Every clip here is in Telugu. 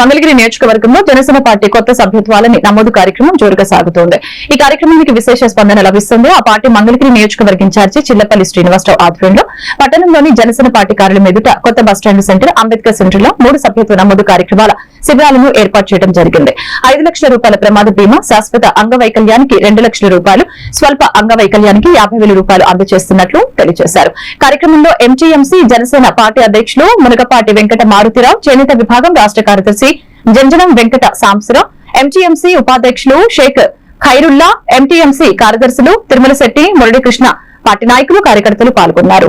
మంగళగిరి నియోజకవర్గంలో జనసేన పార్టీ కొత్త సభ్యత్వాలని నమోదు కార్యక్రమం జోరుగా సాగుతోంది. ఈ కార్యక్రమానికి విశేష స్పందన లభిస్తుంది. ఆ పార్టీ మంగళగిరి నియోజకవర్గ ఇన్ఛార్జి చిల్లపల్లి శ్రీనివాసరావు ఆధ్వర్యంలో పట్టణంలోని జనసేన పార్టీ కార్యాలయం ఎదుట కొత్త బస్టాండ్ సెంటర్ అంబేద్కర్ సెంటర్లో మూడు సభ్యత్వ నమోదు కార్యక్రమాల శిబిరాలను ఏర్పాటు చేయడం జరిగింది. ఐదు లక్షల రూపాయల ప్రమాద బీమా శాశ్వత అంగవైకల్యానికి రెండు లక్షల రూపాయలు స్వల్ప అంగవైకల్యానికి యాభై వేల రూపాయలు అందజేస్తున్నట్లు తెలియజేశారు. కార్యక్రమంలో ఎంజీఎంసీ జనసేన పార్టీ అధ్యక్షులు మునగపాటి వెంకట మారుతిరావు చేనేత విభాగం రాష్ట్ర కార్యదర్శి జంజనం వెంకట సాంసరావు ఎంజీఎంసీ ఉపాధ్యక్షులు షేక్ ఖైరుల్లా ఎంటీఎంసీ కార్యదర్శులు తిరుమల శెట్టి మురళీకృష్ణ పార్టీ నాయకులు కార్యకర్తలు పాల్గొన్నారు.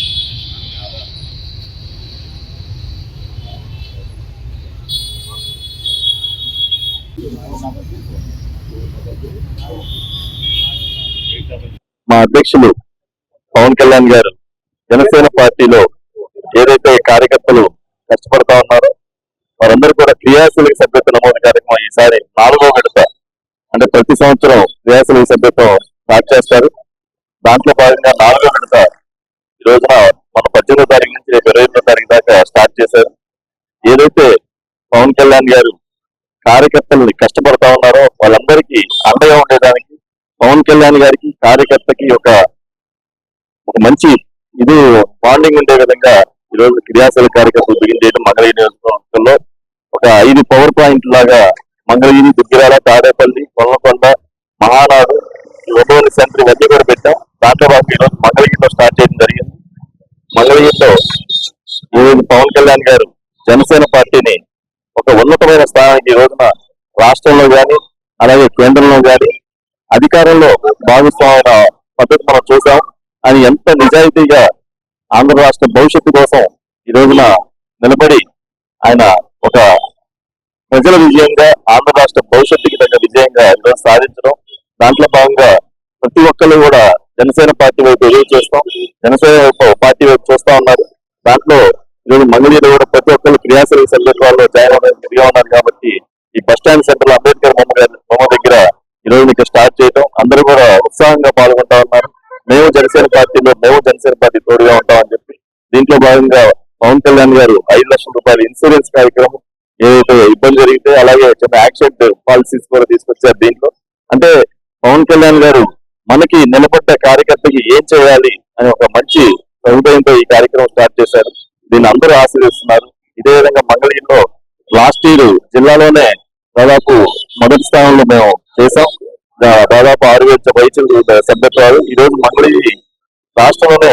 మా అధ్యక్షులు పవన్ కళ్యాణ్ గారు జనసేన పార్టీలో ఏదైతే కార్యకర్తలు కష్టపడతా ఉన్నారో వారందరూ కూడా క్రియాశీలక సభ్యత నమోదు కార్యక్రమం ఈసారి నాలుగో విడత. అంటే ప్రతి సంవత్సరం క్రియాశీలక సభ్యత్వం స్టార్ట్ చేస్తారు. దాంట్లో భాగంగా నాలుగో విడత ఈ రోజున మన పద్దెనిమిదో తారీఖు నుంచి రేపు ఇరవై ఎనిమిదో తారీఖు దాకా స్టార్ట్ చేశారు. ఏదైతే పవన్ కళ్యాణ్ గారు కార్యకర్తలు కష్టపడతా ఉన్నారో వాళ్ళందరికీ అండగా ఉండేదానికి పవన్ కళ్యాణ్ గారికి కార్యకర్తకి ఒక ఒక మంచి ఇది బాండింగ్ ఉండే విధంగా ఈ రోజు క్రియాశీల కార్యకర్తలు బిగిన్ చేయడం మంగళగిరి నియోజకవర్గంలో ఒక ఐదు పవర్ పాయింట్ లాగా మంగళగిరి దుగ్గిరాల తాడేపల్లి కొల్లకొండ మహానాడు ఈ సెంటర్ ఇవన్నీ కూడా పెట్టాం. దాంట్లో భాగంగా ఈరోజు మంగళగిరిలో స్టార్ట్ చేయడం జరిగింది. మంగళగిరిలో ఈరోజు పవన్ కళ్యాణ్ గారు జనసేన పార్టీని ఒక ఉన్నతమైన స్థానానికి ఈ రోజున రాష్ట్రంలో గాని అలాగే కేంద్రంలో గాని అధికారంలో భాగస్వామైన పద్ధతి మనం చూసాం. అని ఎంత నిజాయితీగా ఆంధ్ర రాష్ట్ర భవిష్యత్తు కోసం ఈ రోజున నిలబడి ఆయన ఒక ప్రజల విజయంగా ఆంధ్ర రాష్ట్ర భవిష్యత్తుకి తగ్గ విజయంగా ఈరోజు సాధించడం. దాంట్లో భాగంగా ప్రతి ఒక్కరు కూడా జనసేన పార్టీ వైపు ఎదురు చూస్తాం. జనసేన పార్టీ వైపు చూస్తా ఉన్నారు. దాంట్లో ఈరోజు మంగళగిరి కూడా ప్రతి ఒక్కరు క్రియాశీల సందర్భాల్లో జాయిన్ అవ్వడానికి ఉన్నారు కాబట్టి ఈ బస్ స్టాండ్ సెంటర్లో అంబేద్కర్ బొమ్మ దగ్గర ఈ రోజు మీకు స్టార్ట్ చేయడం అందరూ కూడా ఉత్సాహంగా పాల్గొంటా ఉన్నారు. మేము జనసేన పార్టీలో మేము జనసేన పార్టీ తోడుగా ఉంటామని చెప్పి దీంట్లో భాగంగా పవన్ కళ్యాణ్ గారు ఐదు లక్షల రూపాయల ఇన్సూరెన్స్ కార్యక్రమం ఏదైతే ఇబ్బంది జరిగితే అలాగే చిన్న యాక్సిడెంట్ పాలసీస్ కూడా తీసుకొచ్చారు దీంట్లో. అంటే పవన్ కళ్యాణ్ గారు మనకి నిలబడ్డ కార్యకర్తకి ఏం చేయాలి అని ఒక మంచి హృదయంతో ఈ కార్యక్రమం స్టార్ట్ చేశారు. దీన్ని అందరూ ఆశీర్విస్తున్నారు ఇదే విధంగా మంగళగిరిలో లాస్ట్ ఇయర్ జిల్లాలోనే దాదాపు మొదటి స్థానంలో మేము చేసాం దాదాపు ఆరు వేల వైద్యులు సభ్యత్వాలు. ఈ రోజు మంగళగిరి రాష్ట్రంలోనే